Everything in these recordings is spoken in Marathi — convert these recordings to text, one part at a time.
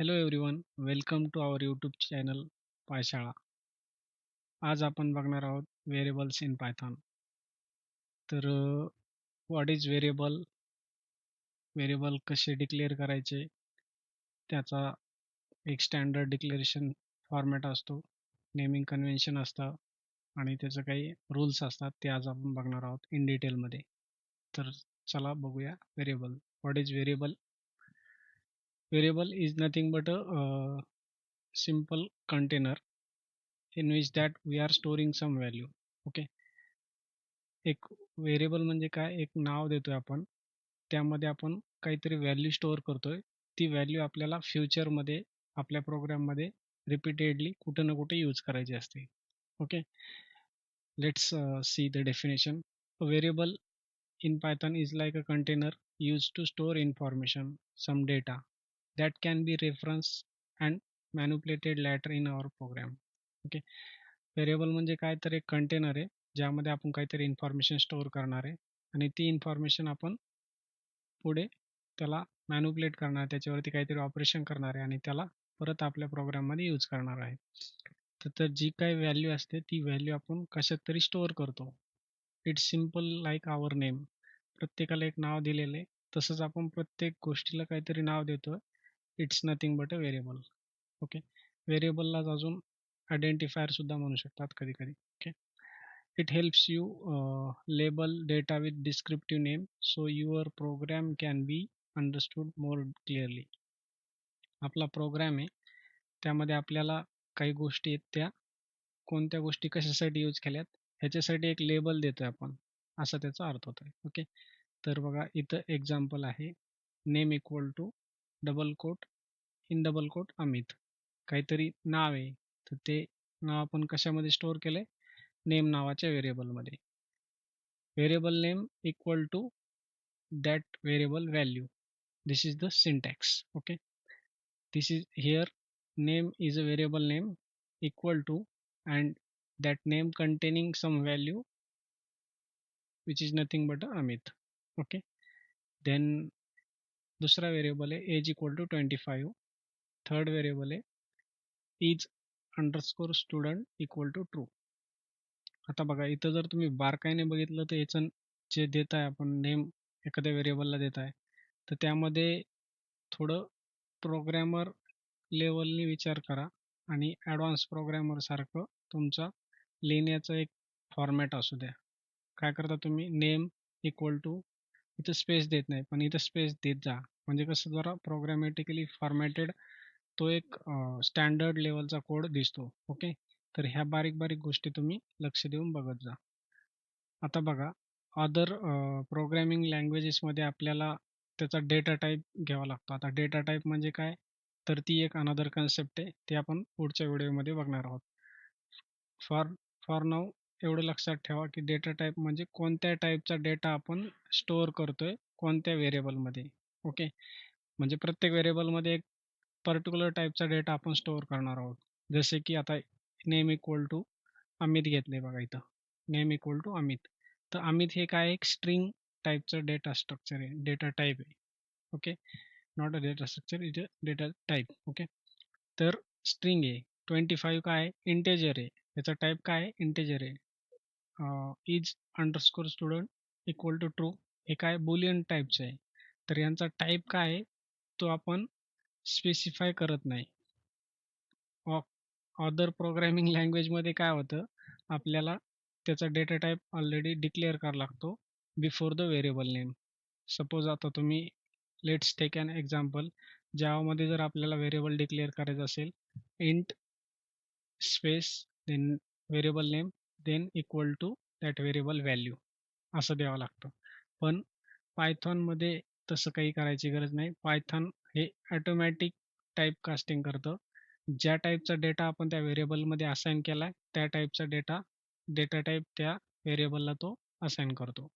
Hello everyone welcome to our YouTube channel पायशाळा आज आपण बघणार आहोत व्हेरिएबल्स इन पायथॉन तर व्हॉट इज व्हेरिएबल व्हेरिएबल कसे डिक्लेअर करायचे त्याचा एक स्टँडर्ड डिक्लेरेशन फॉर्मॅट असतो नेमिंग कन्व्हेन्शन असतं आणि त्याचं काही रूल्स असतात ते आज आपण बघणार आहोत इन डिटेलमध्ये तर चला बघूया variable what is variable variable is nothing but a uh, simple container in which that we are storing some value okay एक व्हेरिएबल म्हणजे काय एक नाव देतोय आपण त्यामध्ये आपण काहीतरी व्हॅल्यू स्टोअर करतोय ती व्हॅल्यू आपल्याला फ्युचरमध्ये आपल्या प्रोग्राममध्ये रिपीटेडली कुठं ना कुठे यूज करायची असते okay let's see the definition variable in python is like a container used to store information some data That can be referenced and manipulated later in our program. Okay variable म्हणजे काय तर एक कंटेनर आहे ज्यामध्ये आपण काहीतरी इन्फॉर्मेशन स्टोअर करणार आहे. आणि ती इन्फॉर्मेशन आपण पुढे त्याला मॅन्युपुलेट करणार त्याच्यावरती काहीतरी ऑपरेशन करणार आहे आणि त्याला परत आपल्या प्रोग्राममध्ये यूज करणार आहे. तर तर जी काही व्हॅल्यू असते ती व्हॅल्यू आपण कशात तरी स्टोअर करतो. It's simple like our name प्रत्येकाला एक नाव दिलेलं आहे. तसंच आपण प्रत्येक गोष्टीला काहीतरी नाव देतो it's nothing but a variable okay व्हेरिएबललाच अजून आयडेंटिफायरसुद्धा म्हणू शकतात कधी कधी okay it helps you label data with descriptive name so your program can be understood more clearly आपला प्रोग्रॅम आहे त्यामध्ये आपल्याला काही गोष्टी आहेत त्या कोणत्या गोष्टी कशासाठी यूज केल्यात ह्याच्यासाठी एक लेबल देतोय आपण असा त्याचा अर्थ होतो आहे ओके तर बघा इथं एक्झाम्पल आहे name equal to double quote in double quote Amit काहीतरी नाव आहे. तर ते नाव आपण कशामध्ये स्टोअर आहे नेम नावाच्या व्हेरिएबलमध्ये variable name equal to that variable value this is the syntax okay this is here name is a variable name equal to and that name containing some value which is nothing but Amit amit okay? Then दुसरा व्हेरिएबल आहे age equal to twenty five third variable आहे is underscore student equal to true आता बघा इथं जर तुम्ही बारकाईने बघितलं तर याचं जे देत आहे आपण नेम एखाद्या व्हेरिएबलला देत आहे. तर त्यामध्ये थोडं प्रोग्रॅमर लेवलनी विचार करा आणि ॲडव्हान्स प्रोग्रॅमरसारखं तुमचा लिहिण्याचं एक फॉर्मॅट असू द्या. काय करता तुम्ही? नेम इक्वल टू इथं स्पेस देत नाही. पण इथं स्पेस देत जा. म्हणजे कसं जरा प्रोग्रॅमॅटिकली फॉर्मॅटेड तो एक स्टँडर्ड लेवलचा कोड दिसतो. ओके तर ह्या बारीक बारीक गोष्टी तुम्ही लक्ष देऊन बघत जा. आता बघा अदर प्रोग्रॅमिंग लँग्वेजेसमध्ये आपल्याला त्याचा डेटा टाईप घ्यावा लागतो. आता डेटा टाईप म्हणजे काय? तर ती एक अनदर कन्सेप्ट आहे. ते आपण पुढच्या व्हिडिओमध्ये बघणार आहोत. फॉर फॉर नाव एवढं लक्षात ठेवा की डेटा टाईप म्हणजे कोणत्या टाईपचा डेटा आपण स्टोअर करतोय कोणत्या व्हेरिएबलमध्ये ओके म्हणजे प्रत्येक व्हेरिएबलमध्ये एक पर्टिक्युलर टाईपचा डेटा आपण स्टोअर करणार आहोत. जसे की आता नेम इक्वल टू अमित घेतले बघा इथं. Name equal to Amit. तर अमित हे काय एक स्ट्रिंग टाईपचं डेटा स्ट्रक्चर आहे. डेटा टाईप आहे. Okay not a data structure is a data type okay तर स्ट्रिंग आहे. ट्वेंटी फाईव्ह काय? आहे इंटेजर आहे. याचा टाईप काय? आहे इंटेजर आहे. Is underscore student equal to true हे काय बुलियन टाईपचं आहे. तर यांचा टाईप काय आहे? तो आपण स्पेसिफाय करत नाही. अदर प्रोग्रॅमिंग लँग्वेजमध्ये काय होतं? आपल्याला त्याचा डेटा टाईप ऑलरेडी डिक्लेअर करावा लागतो before the variable name suppose आता तुम्ही लेट्स टेक अन एक्झाम्पल ज्यामध्ये जर आपल्याला व्हेरिएबल डिक्लेअर करायचं असेल int space then variable name then equal to that variable value असं द्यावं लागतं. पण पायथॉनमध्ये तसं काही करायची गरज नाही. पायथॉन हे ॲटोमॅटिक टाईप कास्टिंग करतं. ज्या टाईपचा डेटा आपण त्या व्हेरिएबलमध्ये असाइन केला आहे त्या टाईपचा डेटा डेटा टाईप त्या व्हेरिएबलला तो असाइन करतो.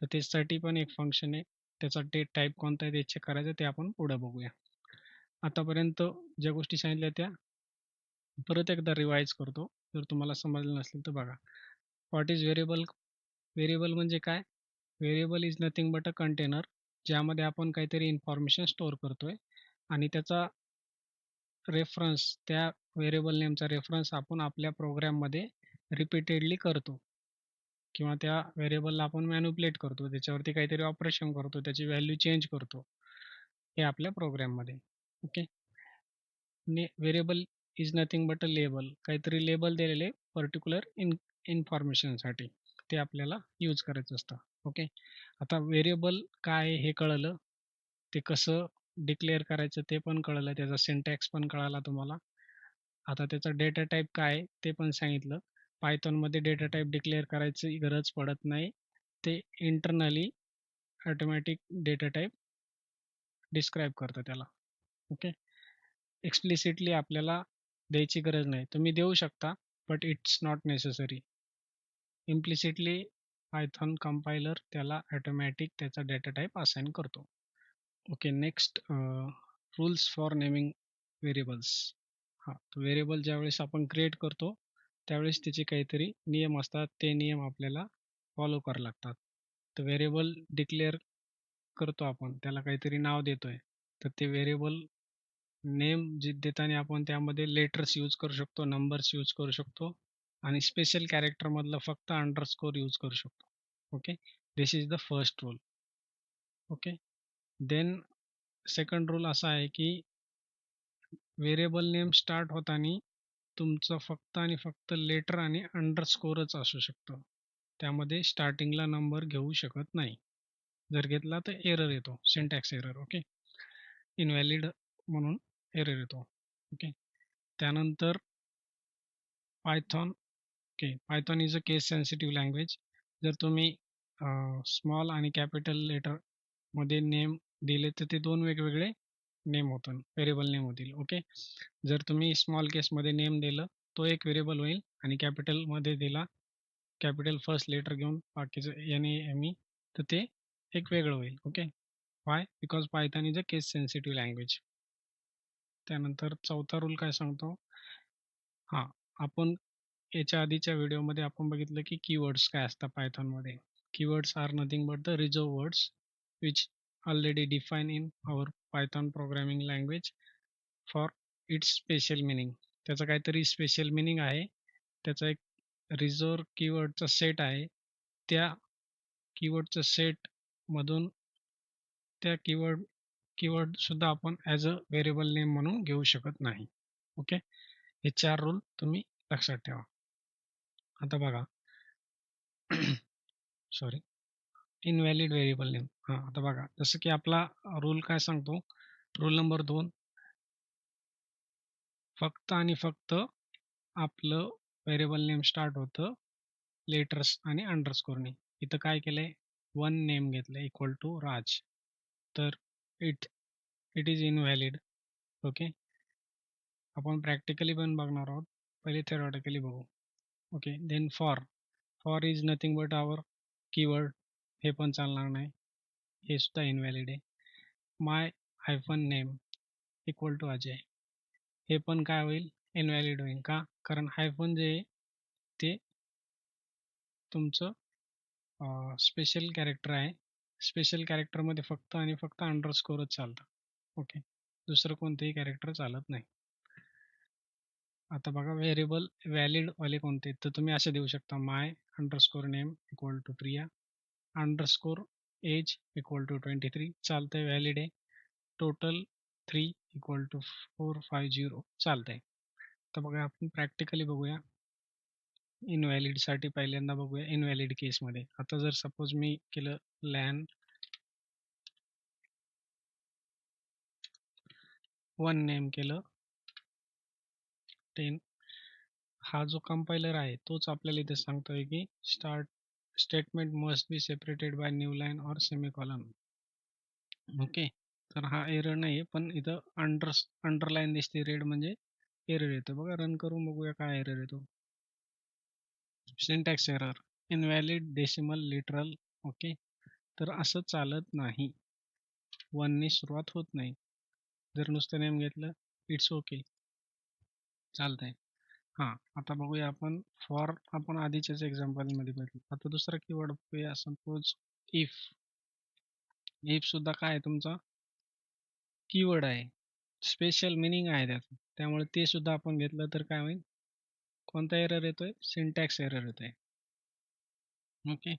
तर त्यासाठी पण एक फंक्शन आहे. त्याचा डेट टाईप कोणता आहे ते चेक करायचं ते आपण पुढं बघूया. आतापर्यंत ज्या गोष्टी सांगितल्या त्या परत एकदा रिवाईज करतो. जर तुम्हाला समजलं नसेल तर बघा. व्हॉट इज व्हेरिएबल व्हेरिएबल म्हणजे काय? Variable is nothing but a container ज्यामध्ये आपण काहीतरी इन्फॉर्मेशन स्टोअर आहे आणि त्याचा रेफरन्स त्या व्हेरिएबल नेमचा रेफरन्स आपण आपल्या प्रोग्राममध्ये रिपीटेडली करतो. किंवा त्या व्हेरिएबलला आपण मॅन्युप्लेट करतो त्याच्यावरती काहीतरी ऑपरेशन करतो त्याची व्हॅल्यू चेंज करतो. हे आपल्या प्रोग्राममध्ये ओके ने variable is nothing but a label काहीतरी लेबल दिलेले पर्टिक्युलर इन इन्फॉर्मेशनसाठी ते आपल्याला यूज करायचं असतं. ओके आता व्हेरिएबल काय हे कळलं. ते कसं डिक्लेअर करायचं ते पण कळलं. त्याचा सिंटॅक्स पण कळाला तुम्हाला. आता त्याचा डेटा टाईप काय आहे ते पण सांगितलं. पायथॉनमध्ये डेटा टाईप डिक्लेअर करायची गरज पडत नाही. ते internally automatic data type describe करतं त्याला. ओके एक्सप्लिसिटली आपल्याला द्यायची गरज नाही. तुम्ही देऊ शकता but it's not necessary implicitly Python compiler त्याला ॲटोमॅटिक त्याचा डेटा टाईप असाइन करतो. Okay next rules for naming variables हां व्हेरिएबल ज्यावेळेस आपण क्रिएट करतो त्यावेळेस त्याचे काहीतरी नियम असतात. ते नियम आपल्याला फॉलो करावे लागतात. तर व्हेरिएबल डिक्लेअर करतो आपण. त्याला काहीतरी नाव देतो आहे तर ते व्हेरिएबल नेम जे देताना आपण त्यामध्ये लेटर्स यूज करू शकतो नंबर्स यूज करू शकतो आणि स्पेशल कॅरेक्टरमधलं फक्त अंडरस्कोर यूज करू शकतो. Okay this is the first rule okay then second rule असा आहे की व्हेरिएबल नेम स्टार्ट होताना तुमचं फक्त आणि फक्त लेटर आणि अंडरस्कोरच असू शकतं. त्यामध्ये स्टार्टिंगला नंबर घेऊ शकत नाही. जर घेतला तर एरर येतो. सिंटॅक्स एरर ओके इनव्हॅलिड म्हणून. एरर येतो. ओके. त्यानंतर Python okay. Python is a case sensitive language. जर तुम्ही स्मॉल आणि कॅपिटल लेटरमध्ये नेम दिले तर ते दोन वेगवेगळे नेम होतं व्हेरिएबल नेम होतील. ओके. जर तुम्ही स्मॉल केसमध्ये नेम दिलं तो एक व्हेरिएबल होईल आणि कॅपिटलमध्ये दिला कॅपिटल फर्स्ट लेटर घेऊन बाकीचं एन ए एम ई तर ते एक वेगळं होईल. Okay. Why because Python is a case sensitive language त्यानंतर चौथा रूल काय सांगतो? हां आपण याच्या आधीच्या व्हिडिओमध्ये आपण बघितलं की कीवर्ड्स काय असतात पायथॉनमध्ये keywords are nothing but the reserve words which already define in our Python programming language for its special meaning त्याचं काहीतरी स्पेशल मिनिंग आहे. त्याचा एक रिझर्व कीवर्डचा सेट आहे. त्या कीवर्डचं सेटमधून त्या कीवर्ड कीवर्डसुद्धा आपण ॲज अ व्हेरिएबल नेम म्हणून घेऊ शकत नाही. ओके हे चार रूल तुम्ही लक्षात ठेवा. आता बघा. सॉरी इनव्हॅलिड व्हेरिएबल नेम हां आता बघा. जसं की आपला रूल काय सांगतो? रूल नंबर दोन. फक्त आणि फक्त आपलं व्हेरिएबल नेम स्टार्ट होतं लेटर्स आणि अंडरस्कोरने इथं काय केलंय? वन नेम घेतलं इक्वल टू राज. तर it it is invalid okay आपण प्रॅक्टिकली पण बघणार आहोत. पहिले थेरॉटिकली बघू. Okay then for for is nothing but our keyword हे पण चालणार नाही. हे सुद्धा इनव्हॅलिड आहे. My hyphen name equal to Ajay. हे पण काय होईल? इनव्हॅलिड होईल का? कारण हायफन जे आहे ते तुमचं स्पेशल कॅरेक्टर आहे. स्पेशल कॅरेक्टरमध्ये फक्त आणि फक्त अंडरस्कोरच चालतं. ओके दुसरं कोणतंही कॅरेक्टर चालत नाही. आता बघा व्हेरिएबल व्हॅलिडवाले कोणते तर तुम्ही असे देऊ शकता my underscore name equal to Priya underscore age equal to twenty three चालतंय व्हॅलिड आहे. Total three equal to four five zero चालतंय. तर बघा आपण प्रॅक्टिकली बघूया. इनव्हॅलिडसाठी पहिल्यांदा बघूया इनव्हॅलिड केसमध्ये. आता जर सपोज मी केलं लॅन वन नेम केलं टेन हा जो कंपायलर आहे तोच आपल्याला इथे सांगतोय की start statement must be separated by new line or semicolon okay तर हा एरर नाही पण इथं अंडर अंडरलाईन दिसते. रेड म्हणजे एरर येतो. बघा रन करून बघूया काय एरर येतो. Syntax error invalid decimal literal okay तर असं चालत नाही. वनने सुरुवात होत नाही. जर नुसतं नेम घेतलं इट्स ओके चालतंय. हां आता बघूया आपण. फॉर आपण आधीच्याच एक्झाम्पलमध्ये बघितलं. आता दुसरा कीवर्ड बघूया सपोज इफ इफ सुद्धा काय आहे तुमचा? कीवर्ड आहे. स्पेशल मिनिंग आहे त्याचं. त्यामुळे ते सुद्धा आपण घेतलं तर काय होईल? कोणता एरर येतोय? सिंटॅक्स एरर येतोय. ओके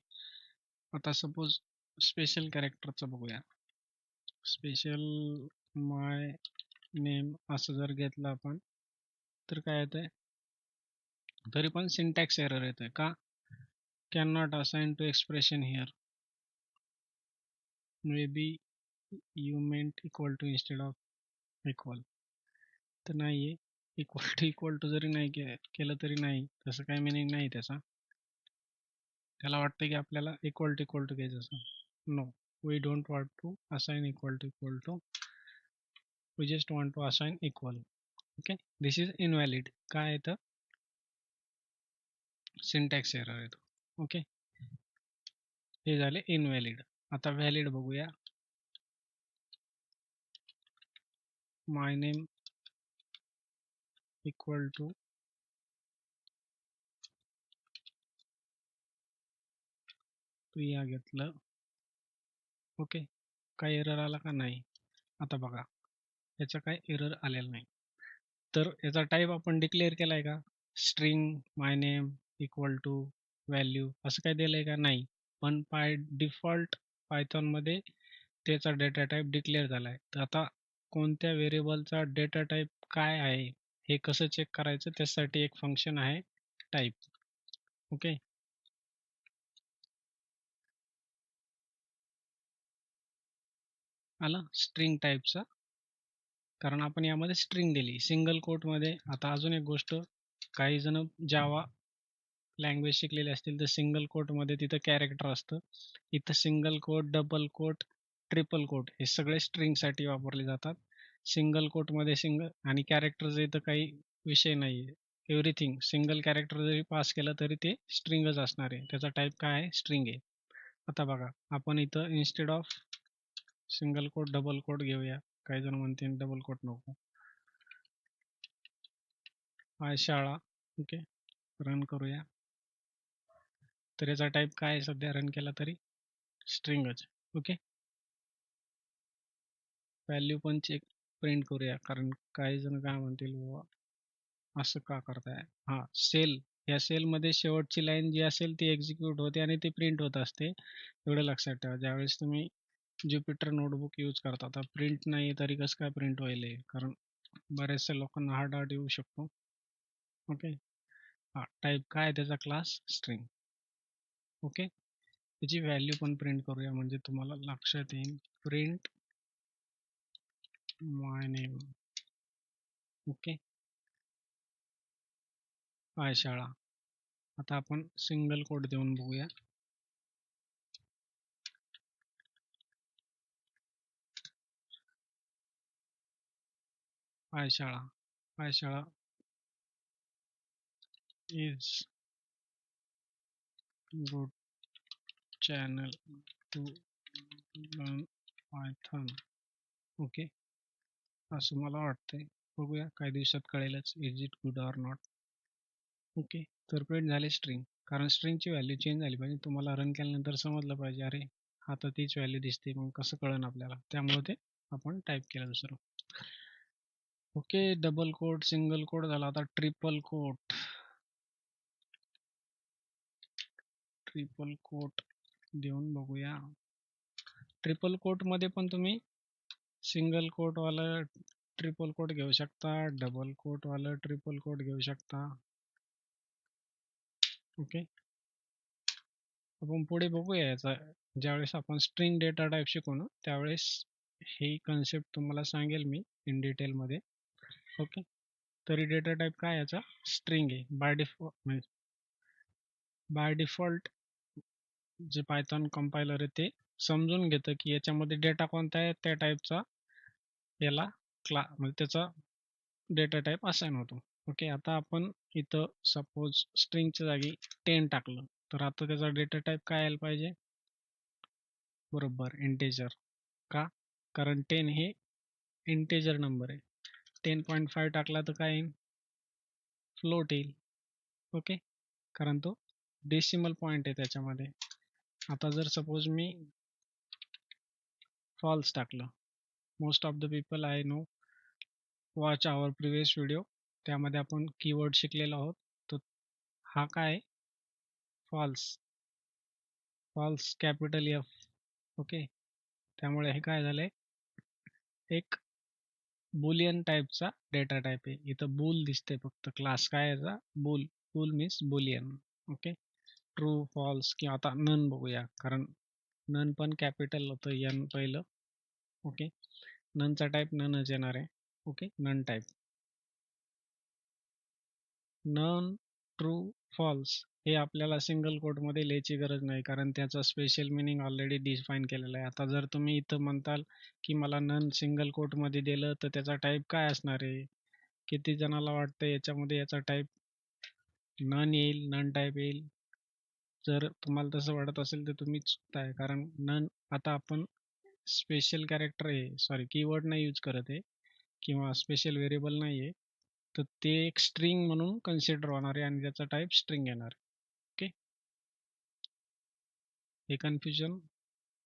आता सपोज स्पेशल कॅरेक्टरचं बघूया. स्पेशल माय नेम असं जर घेतलं आपण तर काय येतंय? तरी पण सिंटॅक्स एरर येतोय का? Can not assign to expression here may be you meant equal to instead of equal तर नाही आहे इक्वल टू इक्वल टू जरी नाही के, केलं तरी नाही. तसं काही मिनिंग नाही त्याचा. त्याला वाटतं की आपल्याला इक्वल टू इक्वल टू घ्यायचं असं. No we don't want to assign equal to equal to we just want to assign equal okay this is invalid काय येतं सिंटॅक्स एरर येतो ओके हे झाले इनव्हॅलिड आता व्हॅलिड बघूया. My name equal to Priya घेतलं. ओके काय एरर आला का? नाही. आता बघा. याचा काय एरर आलेला नाही. तर याचा टाईप आपण डिक्लेअर केला आहे का? String my name equal to value असं काय दिलं आहे का? नाही. पण पाय डिफॉल्ट पायथॉनमध्ये त्याचा डेटा टाईप डिक्लेअर झाला आहे तर आता कोणत्या व्हेरिएबलचा डेटा टाईप काय आहे? हे कसं चेक करायचं? त्यासाठी एक फंक्शन आहे टाईप ओके आलं? स्ट्रिंग टाईपचा कारण आपण यामध्ये स्ट्रिंग दिली. सिंगल कोटमध्ये आता अजून एक गोष्ट. काही जण जावा लँग्वेज शिकलेले असतील तर सिंगल कोटमध्ये तिथं कॅरेक्टर असतं. इथं single quote double quote triple quote हे सगळे स्ट्रिंगसाठी वापरले जातात. सिंगल कोटमध्ये सिंगल आणि कॅरेक्टरचं इथं काही विषय नाही आहे एव्हरीथिंग सिंगल कॅरेक्टर जरी पास केलं तरी ते स्ट्रिंगच असणार आहे. त्याचा टाईप काय आहे? स्ट्रिंग आहे. आता बघा आपण इथं instead of single quote double quote घेऊया. काही जण म्हणतील डबल कोट नको. आय शाळा ओके रन करूया. तर याचा टाईप काय आहे सध्या? रन केला तरी स्ट्रिंगच ओके व्हॅल्यू पण चेक प्रिंट करूया. कारण काही जण काय म्हणतील बाबा असं का करताय? हां सेल. या सेलमध्ये शेवटची लाईन जी असेल ती एक्झिक्यूट होते आणि ती प्रिंट होत असते. एवढं लक्षात ठेवा. ज्यावेळेस तुम्ही ज्युपिटर नोटबुक यूज करता आता प्रिंट नाही तरी कसं काय प्रिंट होईल कारण बऱ्याचशा लोकांना हार्ड हार्ड येऊ शकतो. ओके? हां टाईप काय आहे त्याचा क्लास? स्ट्रिंग. ओके? त्याची व्हॅल्यू पण प्रिंट करूया. म्हणजे तुम्हाला लक्षात येईल. प्रिंट माय नेम ओके आहे शाळा आता आपण सिंगल कोड देऊन बघूया. आहे शाळा आहे शाळा is good channel to learn python. Okay असं मला वाटतंय. बघूया काही दिवसात कळेलच is it good or not okay तर प्रिंट झाले स्ट्रिंग कारण स्ट्रिंगची व्हॅल्यू चेंज झाली पाहिजे. तुम्हाला रन केल्यानंतर समजलं पाहिजे अरे आता तीच व्हॅल्यू दिसते मग कसं कळन आपल्याला? त्यामुळे ते आपण टाईप केलं दुसरं. Okay double quote single code झाला. आता ट्रिपल कोट ट्रिपल कोट देऊन बघूया. ट्रिपल कोटमध्ये पण तुम्ही सिंगल कोटवालं ट्रिपल कोट घेऊ शकता डबल कोटवालं ट्रिपल कोट घेऊ शकता. ओके. आपण पुढे बघूया याचा. ज्यावेळेस आपण स्ट्रिंग डेटा टाईप शिकू ना त्यावेळेस ही कन्सेप्ट तुम्हाला सांगेल मी इन डिटेलमध्ये ओके. तरी डेटा टाईप काय याचा? स्ट्रिंग आहे. बाय डिफॉल्ट म्हणजे बाय डिफॉल्ट जे पायथॉन कंपायलर आहे ते समजून घेतं की याच्यामध्ये डेटा कोणता आहे त्या टाईपचा याला क्ला म्हणजे त्याचा डेटा टाईप असाइन होतो. ओके आता आपण इथं सपोज स्ट्रिंगच्या जागी टेन टाकलं तर आता त्याचा डेटा टाईप काय यायला पाहिजे? बरोबर इंटेजर का? कारण टेन हे इंटेजर नंबर आहे. टेन पॉईंट फाईव्ह टाकला तर काय येईल? फ्लोट येईल. ओके कारण तो डेसिमल पॉईंट आहे त्याच्यामध्ये. आता जर सपोज मी फॉल्स टाकलं. Most of the people I know watch our previous video त्यामध्ये आपण कीवर्ड शिकलेलो आहोत. तर हा काय? False false capital F okay त्यामुळे हे काय झालंय? एक बुलियन टाईपचा डेटा टाईप आहे. इथं बुल दिसते फक्त. क्लास काय याचा? Bool bool means boolean okay true false किंवा आता नन बघूया. कारण नन पण कॅपिटल होतं. यन पहिलं. ओके. ननचा टाईप ननच येणार आहे. Okay none type. None true false हे आपल्याला सिंगल कोटमध्ये लिहायची गरज नाही कारण त्याचा स्पेशल मिनिंग ऑलरेडी डिफाईन केलेला आहे. आता जर तुम्ही इथं म्हणताल की मला नन सिंगल कोटमध्ये दिलं तर त्याचा टाईप काय असणार आहे? किती जणाला वाटतं याच्यामध्ये याचा टाईप? नन येईल नन टाईप येईल. जर तुम्हाला तसं वाटत असेल तर तुम्ही चुकताय कारण नन आता आपण स्पेशल कॅरेक्टर आहे. सॉरी कीवर्ड नाही यूज करत आहे. किंवा स्पेशल व्हेरिएबल नाही आहे. तर ते एक स्ट्रिंग म्हणून कन्सिडर होणार आहे आणि त्याचा टाईप स्ट्रिंग येणार ओके हे कन्फ्युजन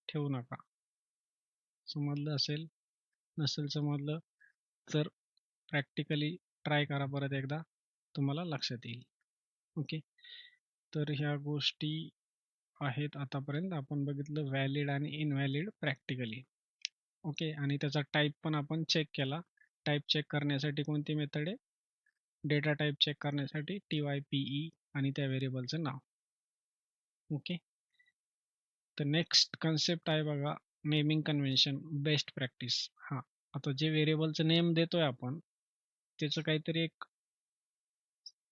ठेवू नका. समजलं असेल? नसेल समजलं? तर प्रॅक्टिकली ट्राय करा परत एकदा. तुम्हाला लक्षात येईल. ओके तर ह्या गोष्टी आहेत आतापर्यंत. आपण बघितलं व्हॅलिड आणि इनव्हॅलिड प्रॅक्टिकली ओके आणि त्याचा टाईप पण आपण चेक केला. टाईप चेक करण्यासाठी कोणती मेथड आहे? डेटा टाईप चेक करण्यासाठी टी वाय पी ई आणि त्या व्हेरिएबलचं नाव. ओके तर नेक्स्ट कन्सेप्ट आहे बघा नेमिंग कन्व्हेन्शन बेस्ट प्रॅक्टिस हां. आता जे व्हेरिएबलचं नेम देतोय आपण त्याचं काहीतरी एक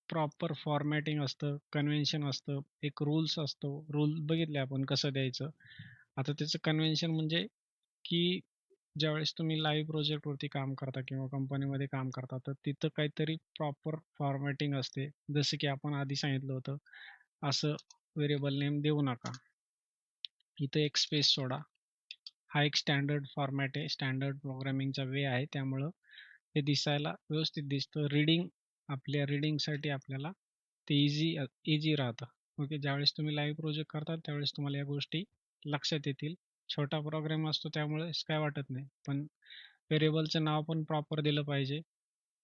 प्रॉपर फॉर्मॅटिंग असतं कन्व्हेन्शन असतं एक रूल्स असतो. रूल बघितले आपण कसं द्यायचं. आता त्याचं कन्व्हेन्शन म्हणजे की ज्यावेळेस तुम्ही लाईव्ह प्रोजेक्टवरती काम करता किंवा कंपनीमध्ये काम करता तर तिथं काहीतरी प्रॉपर फॉर्मॅटिंग असते. जसं की आपण आधी सांगितलं होतं असं व्हेरिएबल नेम देऊ नका. इथं एक स्पेस सोडा. हा एक स्टँडर्ड फॉर्मॅट आहे. स्टँडर्ड प्रोग्रामिंगचा वे आहे. त्यामुळं हे दिसायला व्यवस्थित दिसतं. रीडिंग आपल्या रीडिंगसाठी आपल्याला ते इझी इझी राहतं. ओके ज्यावेळेस तुम्ही लाईव्ह प्रोजेक्ट करता त्यावेळेस तुम्हाला या गोष्टी लक्षात येतील. छोटा प्रोग्राम असतो त्यामुळे काय वाटत नाही. पण व्हेरिएबलचं नाव पण प्रॉपर दिलं पाहिजे.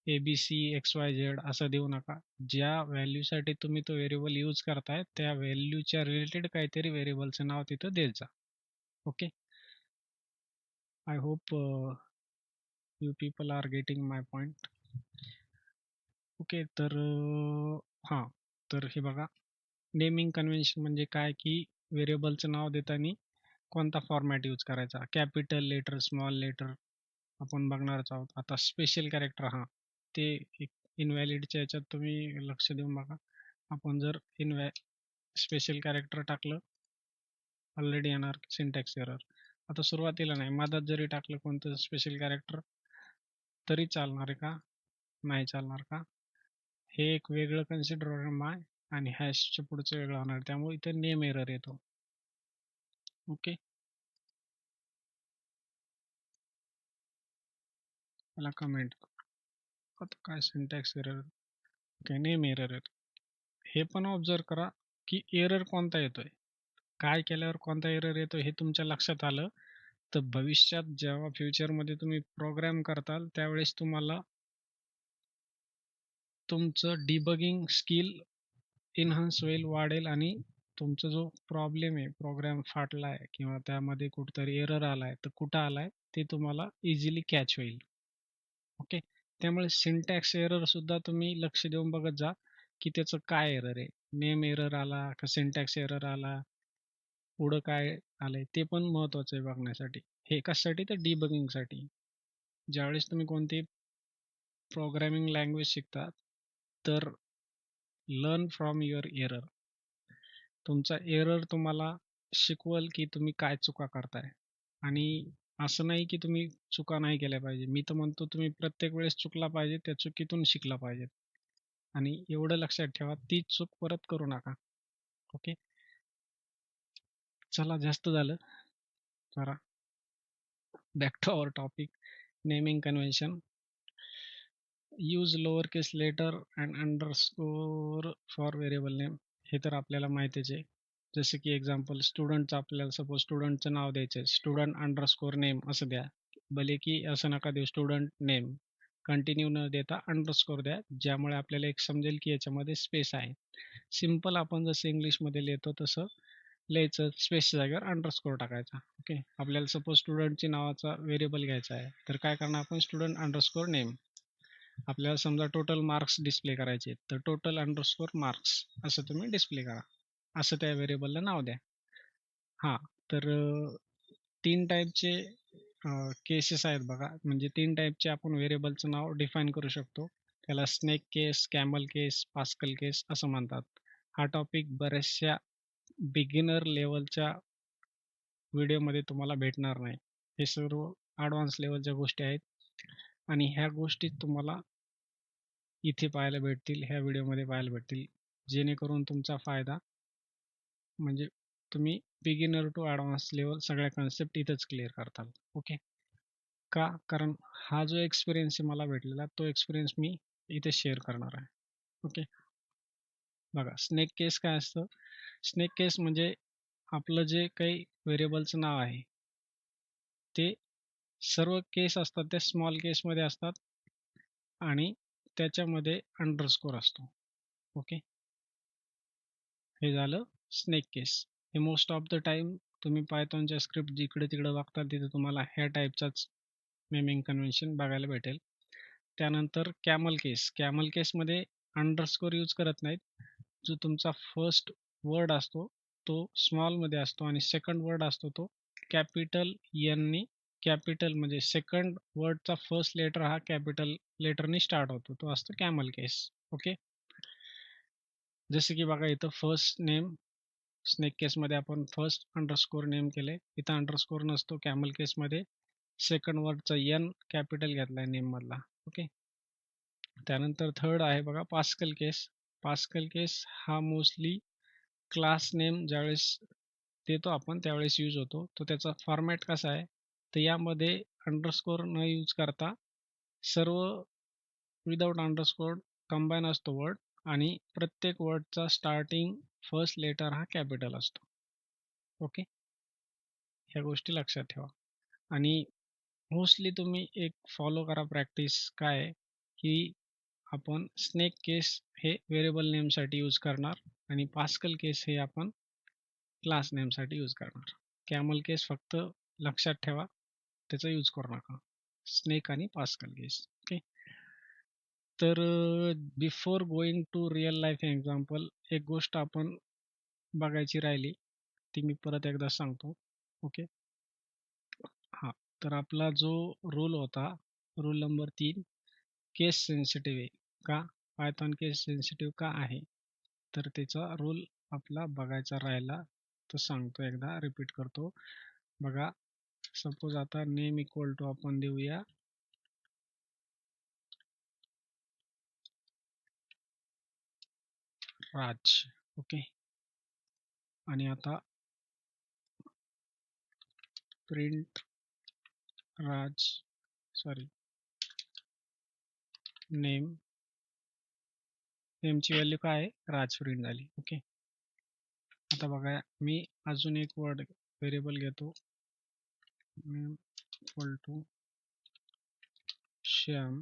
A B C X Y Z असं देऊ नका. ज्या व्हॅल्यूसाठी तुम्ही तो व्हेरिएबल यूज करताय त्या व्हॅल्यूच्या रिलेटेड काहीतरी व्हेरिएबलचं नाव तिथं देत जा. Okay I hope you people are getting my point okay तर हां तर हे बघा. नेमिंग कन्व्हेन्शन म्हणजे काय की व्हेरिएबलचं नाव देताना कोणता फॉर्मॅट यूज करायचा? कॅपिटल लेटर स्मॉल लेटर आपण बघणारच आहोत. आता स्पेशल कॅरेक्टर हां ते एक इनव्हॅलिडच्या याच्यात तुम्ही लक्ष देऊन बघा. आपण जर इनव्हॅ स्पेशल कॅरेक्टर टाकलं ऑलरेडी येणार सिंटॅक्स एरर. आता सुरुवातीला नाही मधात जरी टाकलं कोणतं स्पेशल कॅरेक्टर तरी चालणार आहे का? नाही चालणार का? हे एक वेगळं कन्सिडर माय आणि हॅशच्या पुढचं वेगळं होणार. त्यामुळे इथं नेम एरर येतो. ओके मला कमेंट आता काय syntax error okay name error येतो. हे पण ऑब्झर्व करा की एरर कोणता येतोय? काय केल्यावर कोणता एरर येतो हे तुमच्या लक्षात आलं. तर भविष्यात जेव्हा फ्युचरमध्ये तुम्ही प्रोग्राम करताल त्यावेळेस तुम्हाला तुमचं डिबगिंग स्किल इन्हान्स होईल वाढेल आणि तुमचा जो प्रॉब्लेम आहे प्रोग्राम फाटला आहे किंवा त्यामध्ये कुठतरी एरर आला आहे तर कुठं आला आहे ते तुम्हाला इझिली कॅच होईल. ओके त्यामुळे सिंटॅक्स एरर सुद्धा तुम्ही लक्ष देऊन बघत जा की त्याचं काय एरर आहे. नेम एरर आला का सिंटॅक्स एरर आला? पुढं काय आलंय? ते पण महत्वाचं आहे बघण्यासाठी. हे कशासाठी? तर डिबगिंगसाठी ज्यावेळेस तुम्ही कोणती प्रोग्रॅमिंग लँग्वेज शिकता तर लर्न फ्रॉम युअर एरर तुमचा एरर तुम्हाला शिकवल की तुम्ही काय चुका करताय. आणि असं नाही की तुम्ही चुका नाही केल्या पाहिजे. मी तर म्हणतो तुम्ही प्रत्येक वेळेस चुकला पाहिजे त्या चुकीतून शिकला पाहिजे. आणि एवढं लक्षात ठेवा ती चूक परत करू नका. ओके? चला जास्त झालं. जरा back to our topic naming convention use lower case letter and underscore for variable name हे तर आपल्याला माहितीच आहे. जसे की एक्झाम्पल स्टुडंटचं आपल्याला सपोज स्टुडंटचं नाव द्यायचं आहे. स्टुडंट अंडरस्कोर नेम असं द्या. भले की असं नका देऊ स्टुडंट नेम कंटिन्यू न देता अंडरस्कोर द्या ज्यामुळे आपल्याला एक समजेल की याच्यामध्ये स्पेस आहे. सिंपल आपण जसं इंग्लिशमध्ये लिहितो तसं लिहायचं स्पेसच्या जागेवर अंडरस्कोर टाकायचा. ओके आपल्याला सपोज स्टुडंटची नावाचा व्हेरिएबल घ्यायचा आहे. तर काय करणार आपण? स्टुडंट अंडरस्कोर नेम आपल्याला समजा टोटल मार्क्स डिस्प्ले करायचे तर टोटल अंडरस्कोर मार्क्स असं तुम्ही डिस्प्ले करा. असं त्या व्हेरिएबलला नाव द्या. हां तर तीन टाईपचे केसेस आहेत बघा. म्हणजे तीन टाईपचे आपण व्हेरिएबलचं नाव डिफाईन करू शकतो. त्याला snake case camel case Pascal case असं म्हणतात. हा टॉपिक बऱ्याचशा बिगिनर लेवलच्या व्हिडिओमध्ये तुम्हाला भेटणार नाही. हे सर्व ॲडव्हान्स लेवलच्या गोष्टी आहेत. आणि ह्या गोष्टी तुम्हाला इथे पाहायला भेटतील ह्या व्हिडिओमध्ये पाहायला भेटतील. जेणेकरून तुमचा फायदा म्हणजे तुम्ही बिगिनर टू ॲडव्हान्स लेवल सगळ्या कन्सेप्ट इथंच क्लिअर करताल. ओके का? कारण हा जो एक्सपिरियन्स आहे मला भेटलेला तो एक्सपिरियन्स मी इथे शेअर करणार आहे. ओके बघा स्नेक केस काय असतं? स्नेक केस म्हणजे आपलं जे काही व्हेरिएबलचं नाव आहे ते सर्व केस असतात त्या स्मॉल केसमध्ये असतात आणि त्याच्यामध्ये अंडरस्कोर असतो. ओके हे झालं स्नेक केस हे मोस्ट ऑफ द टाइम तुम्ही पायथॉनच्या स्क्रिप्ट जिकडे तिकडे वागतात तिथे तुम्हाला ह्या टाईपचाच मेमिंग कन्व्हेन्शन बघायला भेटेल. त्यानंतर कॅमल केस कॅमल केसमध्ये अंडरस्कोर यूज करत नाहीत. जो तुमचा फर्स्ट वर्ड असतो तो स्मॉलमध्ये असतो आणि सेकंड वर्ड असतो तो कॅपिटल यांनी कॅपिटल म्हणजे सेकंड वर्डचा फर्स्ट लेटर हा कॅपिटल लेटरने स्टार्ट होतो. तो असतो कॅमल केस. ओके? जसे की बघा इथं फर्स्ट नेम स्नेक केसमध्ये आपण फर्स्ट अंडरस्कोर नेम केले इथं अंडरस्कोर नसतो कॅमल केसमध्ये सेकंड वर्डचा यन कॅपिटल घेतला आहे नेममधला ओके? त्यानंतर थर्ड आहे बघा पास्कल केस पास्कल केस हा मोस्टली क्लास नेम ज्यावेळेस देतो आपण त्यावेळेस यूज होतो. तो त्याचा फॉर्मॅट कसा आहे? तर यामध्ये अंडरस्कोर न यूज करता सर्व विदाऊट अंडरस्कोर कंबाईन असतो वर्ड आणि प्रत्येक वर्डचा स्टार्टिंग फर्स्ट लेटर हा कॅपिटल असतो. ओके ह्या गोष्टी लक्षात ठेवा. आणि मोस्टली तुम्ही एक फॉलो करा प्रॅक्टिस काय की आपण स्नेक केस हे व्हेरिएबल नेमसाठी यूज करणार आणि पास्कल केस हे आपण क्लास नेमसाठी यूज करणार. कॅमल केस फक्त लक्षात ठेवा. त्याचा यूज करू नका. स्नेक आणि पास्कल केस ओके? तर before going to real life example एक गोष्ट आपण बघायची राहिली ती मी परत एकदा सांगतो ओके? हां तर आपला जो रूल होता रूल नंबर तीन केस सेन्सिटिव्ह आहे का? पायथॉन केस सेन्सिटिव्ह का आहे? तर त्याचा रूल आपला बघायचा राहिला तो सांगतो एकदा रिपीट करतो. बघा सपोज आता नेम इक्वल टू आपण देऊया. राज. ओके आणि आता प्रिंट राज. सॉरी नेम नेमची व्हॅल्यू काय आहे? राज प्रिंट झाली. ओके आता बघा मी अजून एक वर्ड व्हेरिएबल घेतो. Equal to Shyam.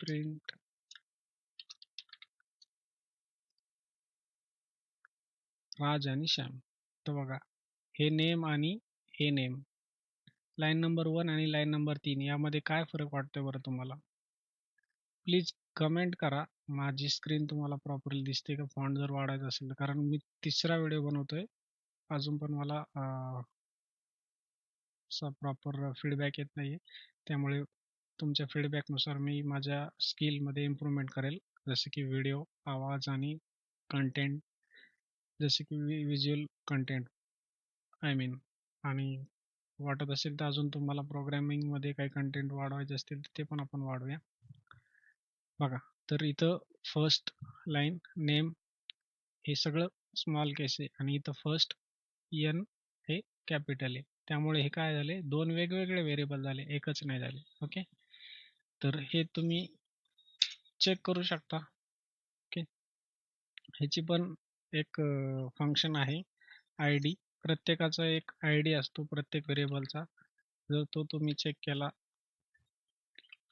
Print. Raj आणि श्याम. तर बघा हे नेम आणि हे नेम. लाईन नंबर वन आणि लाईन नंबर तीन यामध्ये काय फरक वाटतोय बरं तुम्हाला? प्लीज कमेंट करा. माझी स्क्रीन तुम्हाला प्रॉपरली दिसते का? फॉन्ट जर वाढायचं असेल तर. कारण मी तिसरा व्हिडिओ बनवतोय. अजून पण मला असा प्रॉपर फीडबॅक येत नाही आहे त्यामुळे तुमच्या फीडबॅकनुसार मी माझ्या स्किलमध्ये इम्प्रूव्हमेंट करेल. जसे की व्हिडिओ आवाज आणि कंटेंट जसे की विज्युअल कंटेंट आय मीन आणि वाटत असेल तर अजून तुम्हाला प्रोग्रॅमिंगमध्ये काही कंटेंट वाढवायचे असतील तर ते पण आपण वाढवूया. बघा तर इथं फर्स्ट लाईन नेम हे सगळं स्मॉल केस आहे. आणि इथं फर्स्ट एन हे कॅपिटल आहे त्यामुळे हे काय झाले? दोन वेगवेगळे व्हेरिएबल झाले एकच नाही झाले. ओके तर हे तुम्ही चेक करू शकता. ओके ह्याची पण एक फंक्शन आहे. आय डी प्रत्येकाचा एक आय डी असतो प्रत्येक व्हेरिएबलचा जर तो तुम्ही चेक केला.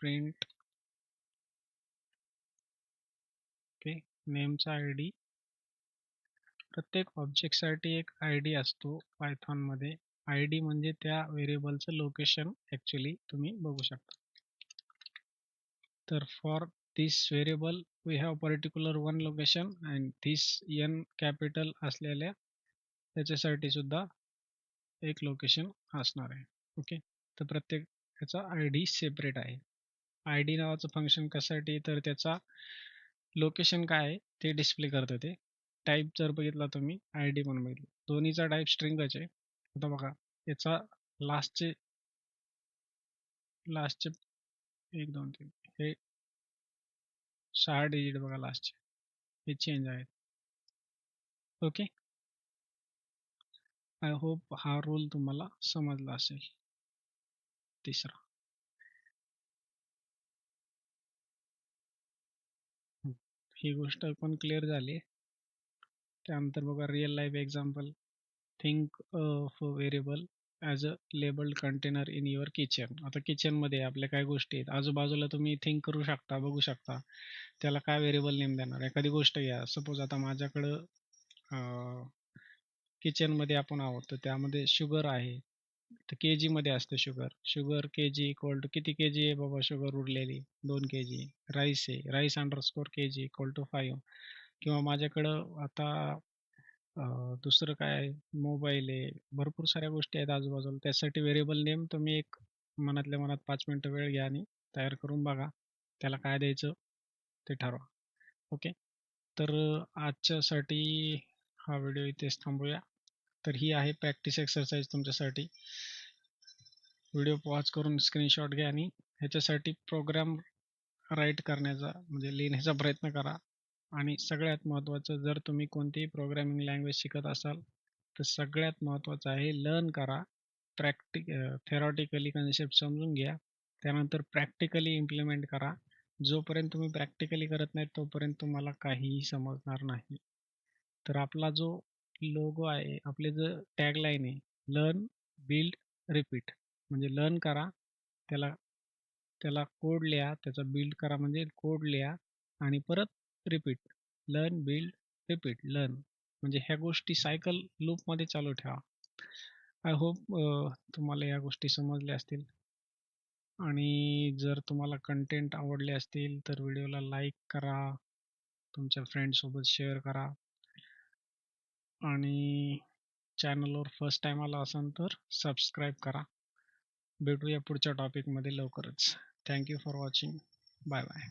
प्रिंट ओके नेमचा आय डी प्रत्येक ऑब्जेक्टसाठी एक आय डी असतो पायथॉनमध्ये आय डी म्हणजे त्या व्हेरिएबलचं लोकेशन ॲक्च्युली तुम्ही बघू शकता. तर for this variable we have particular one location and this one capital असलेल्या त्याच्यासाठी सुद्धा एक लोकेशन असणार आहे. ओके तर प्रत्येक ह्याचा आय डी सेपरेट आहे. आय डी नावाचं फंक्शन कशासाठी? तर त्याचा लोकेशन काय आहे? ते डिस्प्ले करतं ते. टाईप जर बघितला तुम्ही आय डी म्हणून बघितलं. दोन्हीचा टाईप स्ट्रिंगच आहे. आता बघा याचा लास्टचे लास्टचे एक दोन तीन हे सहा डिजिट बघा लास्टचे हे चेंज आहेत. ओके आय होप हा रूल तुम्हाला समजला असेल. तिसरा. ही गोष्ट पण क्लिअर झाली त्यानंतर बघा real life example think of variable as a labelled container in your kitchen आता किचनमध्ये आपल्या काय गोष्टी आहेत? आजूबाजूला तुम्ही थिंक करू शकता बघू शकता. त्याला काय व्हेरिएबल नेम देणार? एखादी गोष्ट घ्या. सपोज आता माझ्याकडं किचनमध्ये आपण आहोत तर त्यामध्ये शुगर आहे. तर के जीमध्ये असतं sugar sugar K G equal to किती के जी आहे बाबा? शुगर उरलेली. दोन के जी राईस आहे. Rice underscore K G equal to five किंवा माझ्याकडं आता दुसरं काय आहे? मोबाईल आहे. भरपूर साऱ्या गोष्टी आहेत आजूबाजूला. त्यासाठी व्हेरिएबल नेम तुम्ही एक मनातल्या मनात पाच मिनटं वेळ घ्या आणि तयार करून बघा. त्याला काय द्यायचं ते ठरवा. ओके? तर आजच्यासाठी हा व्हिडिओ इथेच थांबूया. तर ही आहे प्रॅक्टिस एक्सरसाइज तुमच्यासाठी. व्हिडिओ पॉज करून स्क्रीनशॉट घ्या आणि ह्याच्यासाठी प्रोग्राम राईट करण्याचा म्हणजे लिहिण्याचा प्रयत्न करा. आणि सगळ्यात महत्त्वाचं जर तुम्ही कोणतीही प्रोग्रामिंग लँग्वेज शिकत असाल तर सगळ्यात महत्त्वाचं आहे लर्न करा. प्रॅक्टिक थेरॉटिकली कन्सेप्ट समजून घ्या. त्यानंतर प्रॅक्टिकली इम्प्लिमेंट करा. जोपर्यंत तुम्ही प्रॅक्टिकली करत नाही तोपर्यंत तुम्हाला काहीही समजणार नाही. तर आपला जो लोगो आहे आपले जो टॅगलाईन आहे लर्न बिल्ड रिपीट म्हणजे लर्न करा. त्याला त्याला कोड लिहा. त्याचा बिल्ड करा. म्हणजे कोड लिहा. आणि परत repeat learn build repeat learn म्हणजे ह्या गोष्टी सायकल लूपमध्ये चालू ठेवा. आय होप तुम्हाला या गोष्टी समजल्या असतील. आणि जर तुम्हाला कंटेंट आवडले असतील तर व्हिडिओला लाईक करा. तुमच्या फ्रेंडसोबत शेअर करा. आणि चॅनलवर फर्स्ट टाईम आला असाल तर सबस्क्राईब करा. भेटूया पुढच्या टॉपिकमध्ये लवकरच. Thank you for watching bye bye